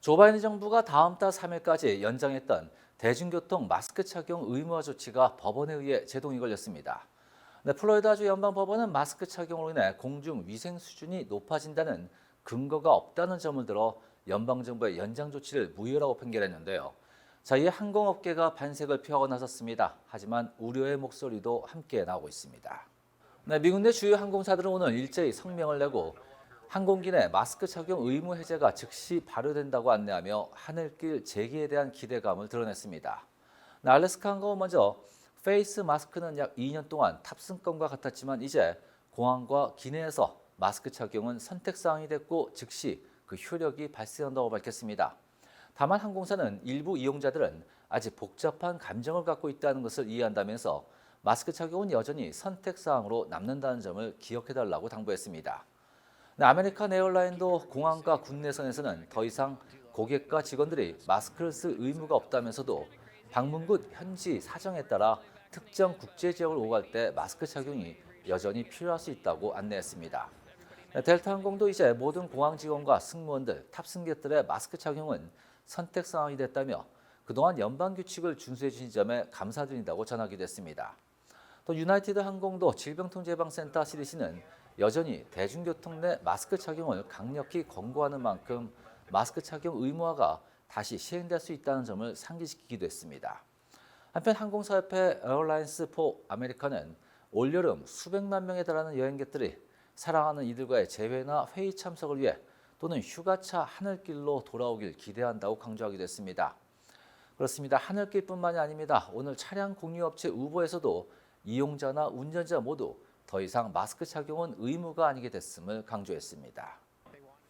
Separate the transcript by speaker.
Speaker 1: 조 바이든 정부가 다음 달 3일까지 연장했던 대중교통 마스크 착용 의무화 조치가 법원에 의해 제동이 걸렸습니다. 네, 플로리다주 연방 법원은 마스크 착용으로 인해 공중 위생 수준이 높아진다는 근거가 없다는 점을 들어 연방 정부의 연장 조치를 무효라고 판결했는데요. 자, 이에 항공업계가 반색을 표하고 나섰습니다. 하지만 우려의 목소리도 함께 나오고 있습니다. 네, 미국 내 주요 항공사들은 오늘 일제히 성명을 내고 항공기 내 마스크 착용 의무 해제가 즉시 발효된다고 안내하며 하늘길 재개에 대한 기대감을 드러냈습니다. 네, 알래스카 항공은 먼저 페이스 마스크는 약 2년 동안 탑승권과 같았지만 이제 공항과 기내에서 마스크 착용은 선택사항이 됐고 즉시 그 효력이 발생한다고 밝혔습니다. 다만 항공사는 일부 이용자들은 아직 복잡한 감정을 갖고 있다는 것을 이해한다면서 마스크 착용은 여전히 선택사항으로 남는다는 점을 기억해달라고 당부했습니다. 네, 아메리칸 에어라인도 공항과 국내선에서는 더 이상 고객과 직원들이 마스크를 쓸 의무가 없다면서도 방문국 현지 사정에 따라 특정 국제 지역을 오갈 때 마스크 착용이 여전히 필요할 수 있다고 안내했습니다. 네, 델타 항공도 이제 모든 공항 직원과 승무원들, 탑승객들의 마스크 착용은 선택 사항이 됐다며 그동안 연방 규칙을 준수해 주신 점에 감사드린다고 전하기도 했습니다. 또 유나이티드 항공도 질병통제예방센터 CDC는 여전히 대중교통 내 마스크 착용을 강력히 권고하는 만큼 마스크 착용 의무화가 다시 시행될 수 있다는 점을 상기시키기도 했습니다. 한편 항공사협회 에어라인스 포 아메리카는 올여름 수백만 명에 달하는 여행객들이 사랑하는 이들과의 재회나 회의 참석을 위해 또는 휴가차 하늘길로 돌아오길 기대한다고 강조하기도 했습니다. 그렇습니다. 하늘길뿐만이 아닙니다. 오늘 차량 공유업체 우버에서도 이용자나 운전자 모두 더 이상 마스크 착용은 의무가 아니게 됐음을 강조했습니다.